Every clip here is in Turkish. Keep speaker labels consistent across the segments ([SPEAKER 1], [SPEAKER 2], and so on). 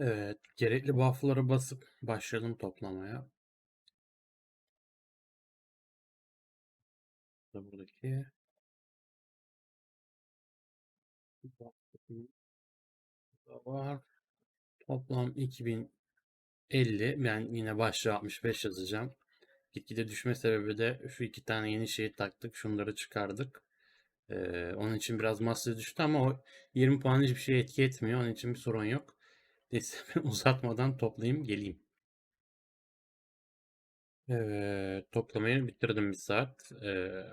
[SPEAKER 1] Evet, gerekli buff'ları basıp başlayalım toplamaya. Da buradaki da var. Toplam 2050. Ben yine başlığa 65 yazacağım. Gitgide düşme sebebi de şu iki tane yeni şeyi taktık. Şunları çıkardık. Ee, onun için biraz masaya düştü ama o 20 puan hiçbir şeye etki etmiyor. Onun için bir sorun yok. Ben uzatmadan toplayayım geleyim. Evet, toplamayı bitirdim bir saat. Ee,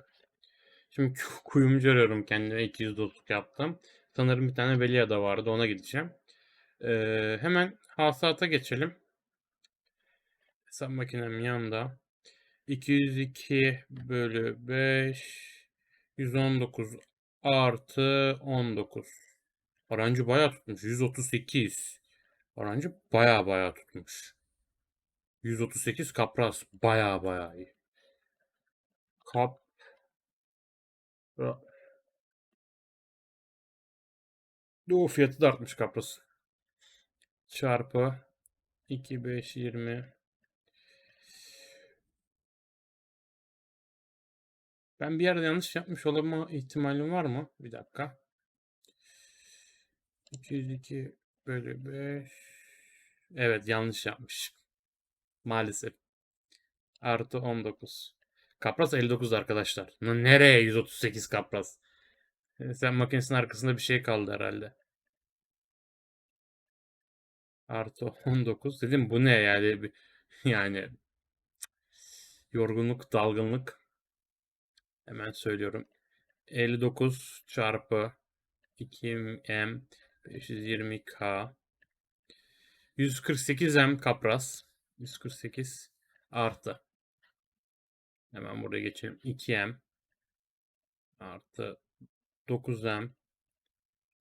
[SPEAKER 1] şimdi ku- kuyumcu arıyorum kendime 200 dostluk yaptım. Sanırım bir tane Velia da vardı ona gideceğim. Ee, hemen hasılata geçelim. Hesap makinem yanında. 202 bölü 5 119 artı 19. Arancı bayağı tutmuş. 138. Arancı bayağı bayağı tutmuş. 138 kapras. Bayağı bayağı iyi. Kap O fiyatı da artmış kapras. Çarpı 2, 5, 20. Ben bir yerde yanlış yapmış olma ihtimalim var mı? Bir dakika. 202 bölü 5. Evet yanlış yapmış. Maalesef. Artı 19. Kapras 59 arkadaşlar. Nereye 138 kapras? E, Sen makinesinin arkasında bir şey kaldı herhalde. Artı 19. Dedim bu ne yani? Yani yorgunluk, dalgınlık. Hemen söylüyorum. 59 çarpı 2M 520K 148M kapras. 148 artı. Hemen buraya geçelim. 2M artı 9M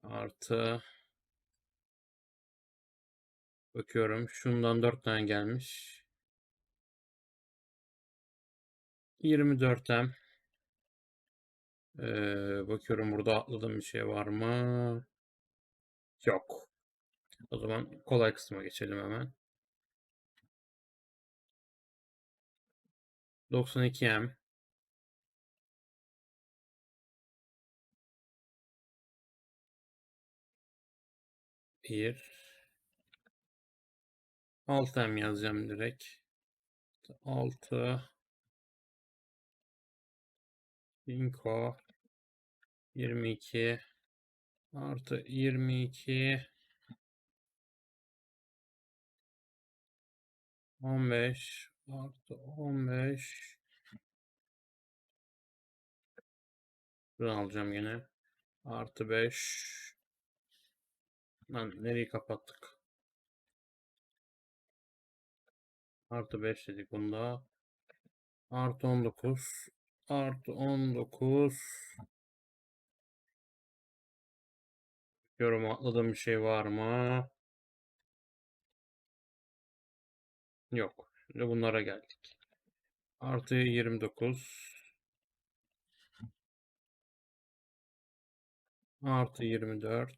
[SPEAKER 1] artı. Bakıyorum. Şundan 4 tane gelmiş. 24M ee, bakıyorum burada atladığım bir şey var mı yok. O zaman kolay kısma geçelim hemen. 92M 1 6M yazacağım direkt. 6 Binko. 22 artı 22 15 artı 15 Bunu alacağım yine. Artı 5 Lan nereyi kapattık? Artı 5 dedik bunda. Artı 19 Artı 19 Yorum atladığım bir şey var mı? Yok. Şimdi bunlara geldik. Artı 29 Artı 24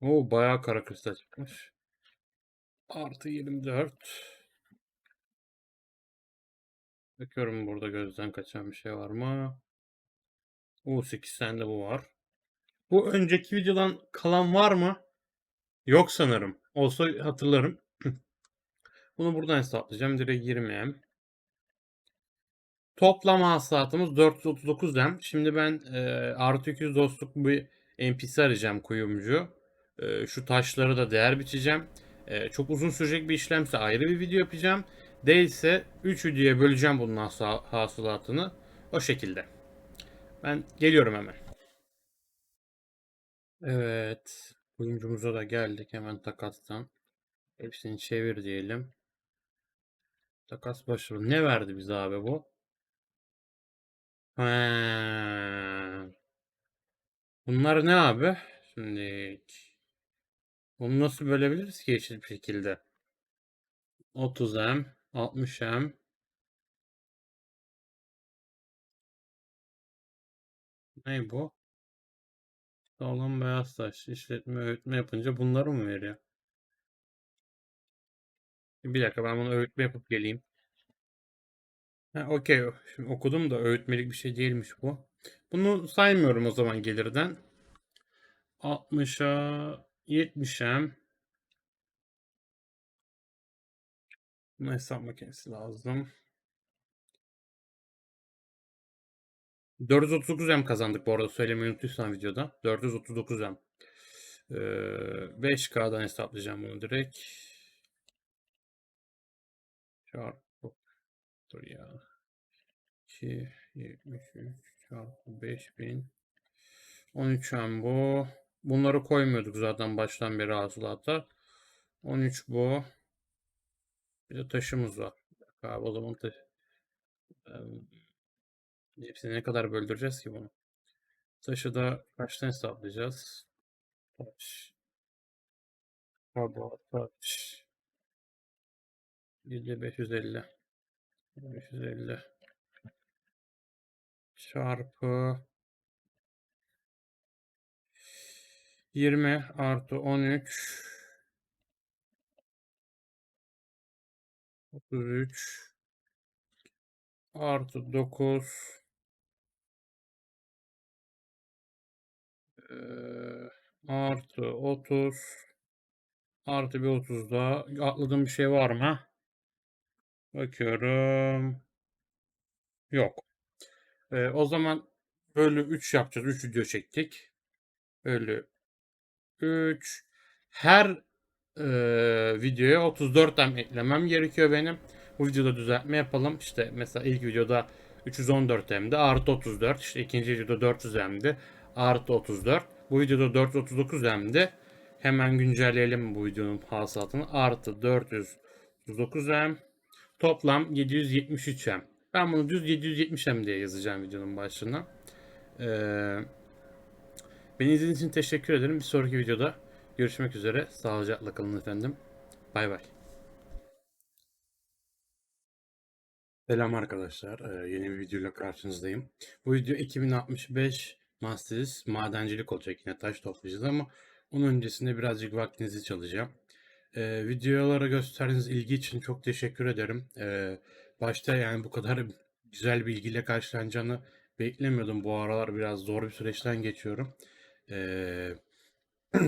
[SPEAKER 1] Oo bayağı kara kristal çıkmış. Artı 24 Bakıyorum burada gözden kaçan bir şey var mı? Oo 8 tane de bu var. Bu önceki videodan kalan var mı? Yok sanırım. Olsa hatırlarım. Bunu buradan hesaplayacağım. Direkt 20M. Toplam hasılatımız 439 dem. Şimdi ben e, artı 200 dostluk bir NPC arayacağım kuyumcu. E, şu taşları da değer biçeceğim. E, çok uzun sürecek bir işlemse ayrı bir video yapacağım. Değilse 3 videoya böleceğim bunun hasılatını. O şekilde. Ben geliyorum hemen. Evet. Kuyumcumuza da geldik hemen takastan. Hepsini çevir diyelim. Takas başarılı. Ne verdi bize abi bu? He. Bunlar ne abi? Şimdi bunu nasıl bölebiliriz ki eşit bir şekilde? 30M, 60M. Ne bu? Sağlam beyaz taş. işletme öğütme yapınca bunları mı veriyor? Bir dakika ben bunu öğütme yapıp geleyim. Ha, okey. Şimdi okudum da öğütmelik bir şey değilmiş bu. Bunu saymıyorum o zaman gelirden. 60'a 70'e Buna hesap makinesi lazım. 439M kazandık bu arada söylemeyi unuttuysam videoda. 439M. Ee, 5K'dan hesaplayacağım bunu direkt. Çarpı. Dur ya. 2, 73 çarpı 5000. 13M bu. Bunları koymuyorduk zaten baştan beri hasılata. 13 bu. Bir de taşımız var. Abi o zaman taş... Hepsini ne kadar böldüreceğiz ki bunu? Taşı da kaçtan hesaplayacağız? Taş. Kaba taş. 50 550. 550 çarpı 20 artı 13 33 artı 9 artı 30 artı bir 30 daha atladığım bir şey var mı? Bakıyorum. Yok. Ee, o zaman bölü 3 yapacağız. 3 video çektik. Bölü 3. Her e, videoya 34 tane eklemem gerekiyor benim. Bu videoda düzeltme yapalım. İşte mesela ilk videoda 314 M'de artı 34. İşte ikinci videoda 400 M'de artı 34. Bu videoda 439 M'de. Hemen güncelleyelim bu videonun hasılatını. Artı 439 M. Toplam 773 M. Ben bunu düz 770 M diye yazacağım videonun başlığına. Ee, beni izlediğiniz için teşekkür ederim. Bir sonraki videoda görüşmek üzere. Sağlıcakla kalın efendim. Bay bay. Selam arkadaşlar. Ee, yeni bir videoyla karşınızdayım. Bu video 2065 Masters madencilik olacak. Yine taş toplayacağız ama onun öncesinde birazcık vaktinizi çalacağım. Ee, videolara gösterdiğiniz ilgi için çok teşekkür ederim. Ee, başta yani bu kadar güzel bir ilgiyle karşılanacağını beklemiyordum. Bu aralar biraz zor bir süreçten geçiyorum. Ee,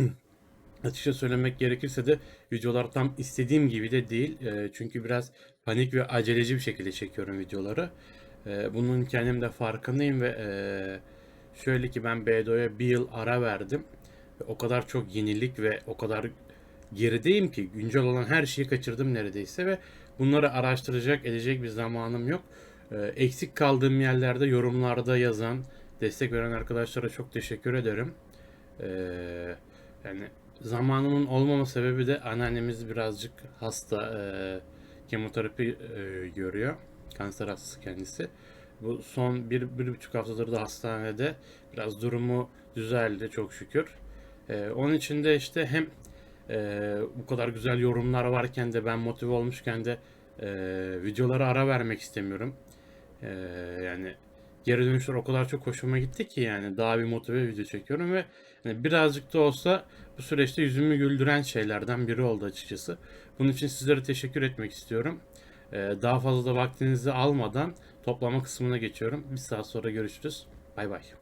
[SPEAKER 1] açıkça söylemek gerekirse de videolar tam istediğim gibi de değil. Ee, çünkü biraz panik ve aceleci bir şekilde çekiyorum videoları. Ee, bunun kendim de farkındayım ve e, şöyle ki ben BDO'ya bir yıl ara verdim. Ve o kadar çok yenilik ve o kadar gerideyim ki güncel olan her şeyi kaçırdım neredeyse ve bunları araştıracak edecek bir zamanım yok. Ee, eksik kaldığım yerlerde yorumlarda yazan, destek veren arkadaşlara çok teşekkür ederim. Ee, yani zamanımın olmama sebebi de anneannemiz birazcık hasta, e, kemoterapi e, görüyor. Kanser hastası kendisi. Bu son bir, bir buçuk haftadır da hastanede biraz durumu düzeldi çok şükür. Ee, onun için de işte hem e, bu kadar güzel yorumlar varken de ben motive olmuşken de e, videolara ara vermek istemiyorum. E, yani geri dönüşler o kadar çok hoşuma gitti ki yani daha bir motive video çekiyorum ve yani birazcık da olsa bu süreçte yüzümü güldüren şeylerden biri oldu açıkçası. Bunun için sizlere teşekkür etmek istiyorum. E, daha fazla da vaktinizi almadan toplama kısmına geçiyorum. Bir saat sonra görüşürüz. Bay bay.